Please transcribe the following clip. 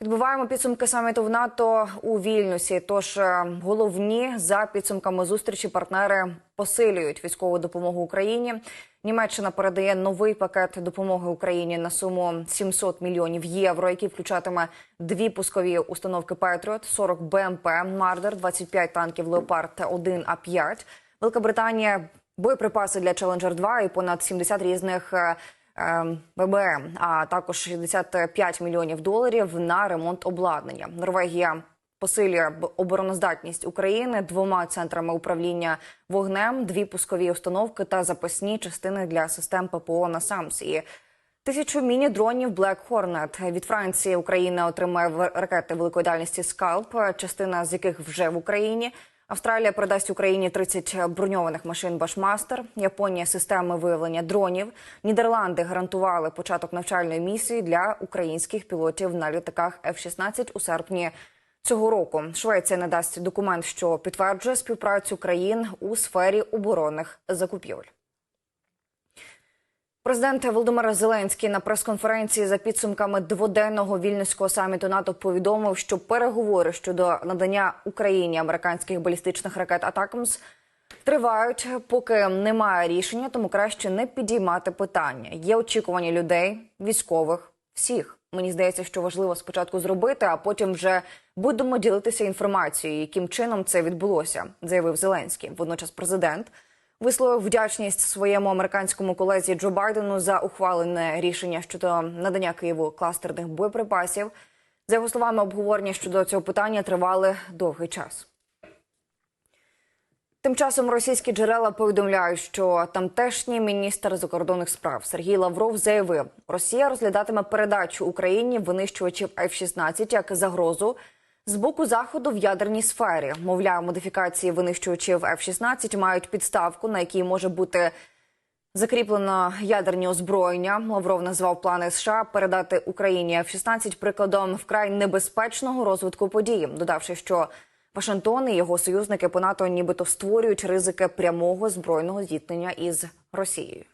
Підбиваємо підсумки саміту в НАТО у Вільнюсі. Тож е, головні за підсумками зустрічі партнери посилюють військову допомогу Україні. Німеччина передає новий пакет допомоги Україні на суму 700 мільйонів євро, який включатиме дві пускові установки Петріот, 40 БМП Мардер, 25 танків Леопард та 1 А5. Велика Британія боєприпаси для Челенджер 2 і понад 70 різних. Е, е, ББМ, а також 65 мільйонів доларів на ремонт обладнання. Норвегія посилює обороноздатність України двома центрами управління вогнем, дві пускові установки та запасні частини для систем ППО на Самсії. Тисячу міні-дронів Black Hornet від Франції Україна отримає ракети великої дальності Скалп, частина з яких вже в Україні. Австралія продасть Україні 30 броньованих машин Башмастер. Японія системи виявлення дронів. Нідерланди гарантували початок навчальної місії для українських пілотів на літаках F-16 у серпні цього року. Швеція надасть документ, що підтверджує співпрацю країн у сфері оборонних закупівель. Президент Володимир Зеленський на прес-конференції за підсумками дводенного вільнюського саміту НАТО повідомив, що переговори щодо надання Україні американських балістичних ракет Атакамс тривають, поки немає рішення, тому краще не підіймати питання. Є очікування людей, військових, всіх. Мені здається, що важливо спочатку зробити, а потім вже будемо ділитися інформацією, яким чином це відбулося, заявив Зеленський. Водночас президент висловив вдячність своєму американському колезі Джо Байдену за ухвалене рішення щодо надання Києву кластерних боєприпасів. За його словами, обговорення щодо цього питання тривали довгий час. Тим часом російські джерела повідомляють, що тамтешній міністр закордонних справ Сергій Лавров заявив, Росія розглядатиме передачу Україні винищувачів F-16 як загрозу з боку заходу в ядерній сфері. Мовляв, модифікації винищувачів F-16 мають підставку, на якій може бути закріплено ядерні озброєння. Лавров назвав плани США передати Україні F-16 прикладом вкрай небезпечного розвитку подій, додавши, що Вашингтон і його союзники по НАТО нібито створюють ризики прямого збройного зіткнення із Росією.